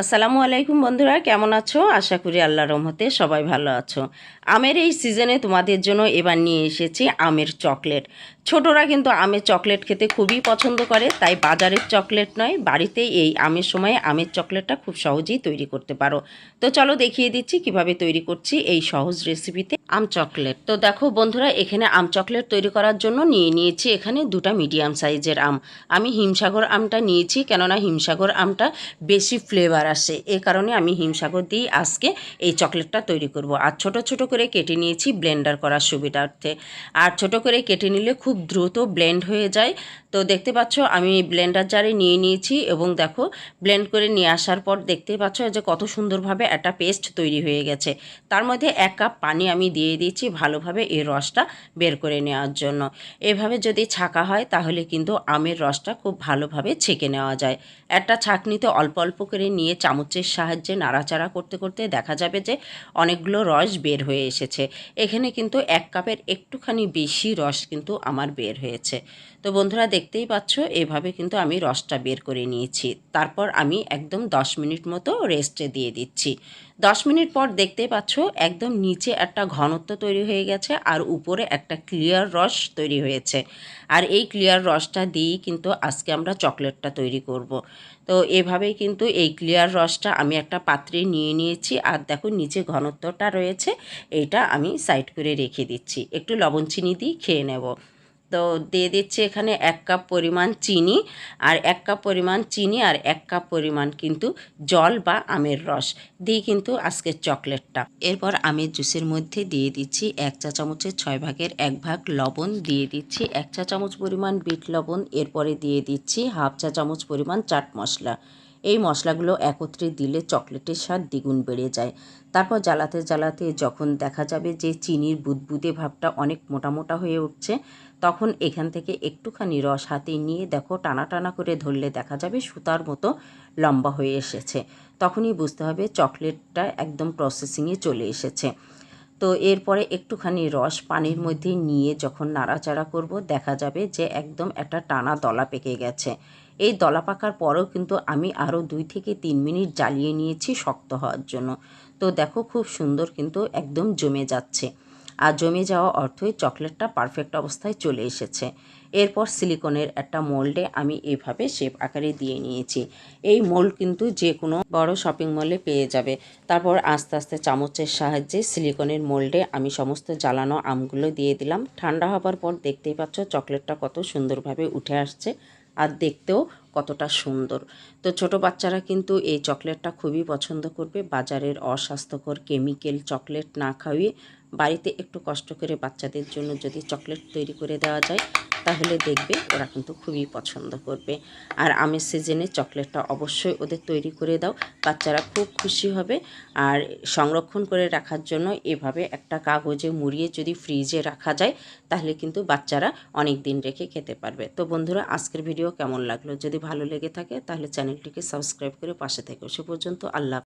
আসসালামু আলাইকুম বন্ধুরা, কেমন আছো? আশা করি আল্লাহ রহমতে সবাই ভালো আছো। আমের এই সিজনে তোমাদের জন্য এবার নিয়ে এসেছি আমের চকলেট। ছোটরা কিন্তু আমের চকলেট খেতে খুবই পছন্দ করে, তাই বাজারের চকলেট নয় বাড়িতে এই আমের সময় আমের চকলেটটা খুব সহজেই তৈরি করতে পারো। তো চলো দেখিয়ে দিচ্ছি কীভাবে তৈরি করছি এই সহজ রেসিপিতে আম চকলেট। তো দেখো বন্ধুরা, এখানে আম চকলেট তৈরি করার জন্য নিয়ে নিয়েছি এখানে দুটা মিডিয়াম সাইজের আম। আমি হিমসাগর আমটা নিয়েছি, কেননা হিমসাগর আমটা বেশি ফ্লেভার আসে। এ কারণে আমি হিমসাগর দিয়েই আজকে এই চকলেটটা তৈরি করব। আর ছোট ছোট করে কেটে নিয়েছি ব্লেন্ডার করার সুবিধার্থে। আর ছোট করে কেটে নিলে খুব দ্রুত ব্লেন্ড হয়ে যায়। তো দেখতে পাচ্ছ, আমি ব্লেন্ডার জারে নিয়ে নিয়েছি এবং দেখো ব্লেন্ড করে নিয়ে আসার পর দেখতে পাচ্ছ যে কত সুন্দরভাবে একটা পেস্ট তৈরি হয়ে গেছে। তার মধ্যে এক কাপ পানি আমি দিয়ে দিয়েছি ভালোভাবে এই রসটা বের করে নেওয়ার জন্য। এভাবে যদি ছাকা হয়, তাহলে কিন্তু আমের রসটা খুব ভালোভাবে ছেঁকে নেওয়া যায়। একটা ছাঁকনিতে অল্প অল্প করে নিয়ে চামচের সাহায্যে নাড়াচাড়া করতে করতে দেখা যাবে যে অনেকগুলো রস বের হয়ে এসেছে। এখানে কিন্তু এক কাপের একটুখানি বেশি রস কিন্তু আমার বের হয়েছে। তো বন্ধুরা দেখতেই পাচ্ছ, এভাবে কিন্তু আমি রসটা বের করে নিয়েছি। তারপর আমি একদম দশ মিনিট মতো রেস্টে দিয়ে দিচ্ছি। দশ মিনিট পর দেখতে পাচ্ছ, একদম নিচে একটা ঘনত্ব তৈরি হয়ে গেছে আর উপরে একটা ক্লিয়ার রস তৈরি হয়েছে। আর এই ক্লিয়ার রসটা দিয়েই কিন্তু আজকে আমরা চকলেটটা তৈরি করব। তো এভাবেই কিন্তু এই ক্লিয়ার রসটা আমি একটা পাত্রে নিয়ে নিয়েছি আর দেখো নিচে ঘনত্বটা রয়েছে, এটা আমি সাইড করে রেখে দিচ্ছি। একটু লবণ চিনি দিয়ে খেয়ে নেব। তো দিয়ে দিচ্ছি এখানে এক কাপ পরিমাণ চিনি আর এক কাপ পরিমাণ চিনি আর এক কাপ পরিমাণ কিন্তু জল বা আমের রস। দিয়ে কিন্তু আজকের চকলেটটা। এরপর আমের জুসের মধ্যে দিয়ে দিচ্ছি এক চা চামচের ছয় ভাগের এক ভাগ লবণ দিয়ে দিচ্ছি এক চা চামচ পরিমাণ বিট লবণ। এরপরে দিয়ে দিচ্ছি হাফ চা চামচ পরিমাণ চাট মশলা। এই মশলাগুলো একত্রে দিলে চকলেটের স্বাদ দ্বিগুণ বেড়ে যায়। তারপর জ্বালাতে জ্বালাতে যখন দেখা যাবে যে চিনির বুদবুদে ভাবটা অনেক মোটা মোটা হয়ে উঠছে, তখন এখান থেকে একটুখানি রস হাতে নিয়ে দেখো টানা টানা করে ধরলে দেখা যাবে সুতার মতো লম্বা হয়ে এসেছে। তখনই বুঝতে হবে চকলেটটা একদম প্রসেসিংয়ে চলে এসেছে। তো এরপরে একটুখানি রস পানির মধ্যে নিয়ে যখন নাড়াচাড়া করব, দেখা যাবে যে একদম একটা টানা দলা পেকে গেছে। এই দলা পাকার পরেও কিন্তু আমি আরও দুই থেকে তিন মিনিট জ্বালিয়ে নিয়েছি শক্ত হওয়ার জন্য। তো দেখো খুব সুন্দর কিন্তু একদম জমে যাচ্ছে। আর জমে যাওয়া অর্থই চকলেটটা পারফেক্ট অবস্থায় চলে এসেছে। এরপর সিলিকনের একটা মোল্ডে আমি এভাবে শেপ আকারে দিয়ে নিয়েছি। এই মোল্ড কিন্তু যে কোনো বড় শপিং মলে পেয়ে যাবে। তারপর আস্তে আস্তে চামচের সাহায্যে সিলিকনের মোল্ডে আমি সমস্ত জ্বালানো আমগুলো দিয়ে দিলাম। ঠান্ডা হবার পর দেখতেই পাচ্ছ চকলেটটা কত সুন্দরভাবে উঠে আসছে আর দেখতেও কতটা সুন্দর। তো ছোট বাচ্চারা কিন্তু এই চকলেটটা খুবই পছন্দ করবে। বাজারের অস্বাস্থ্যকর কেমিক্যাল চকলেট না খাইয়ে বাড়িতে একটু কষ্ট করে বাচ্চাদের জন্য যদি চকলেট তৈরি করে দেওয়া যায়, তাহলে দেখবে ওরা কিন্তু খুবই পছন্দ করবে। আর আমের সিজনে চকলেটটা অবশ্যই ওদের তৈরি করে দাও, বাচ্চারা খুব খুশি হবে। আর সংরক্ষণ করে রাখার জন্য এভাবে একটা কাগজে মুড়িয়ে যদি ফ্রিজে রাখা যায়, তাহলে কিন্তু বাচ্চারা অনেক দিন রেখে খেতে পারবে। তো বন্ধুরা, আজকের ভিডিও কেমন লাগল? যদি ভালো লেগে থাকে, তাহলে চ্যানেলটিকে সাবস্ক্রাইব করে পাশে থেকো। সে পর্যন্ত আল্লাহ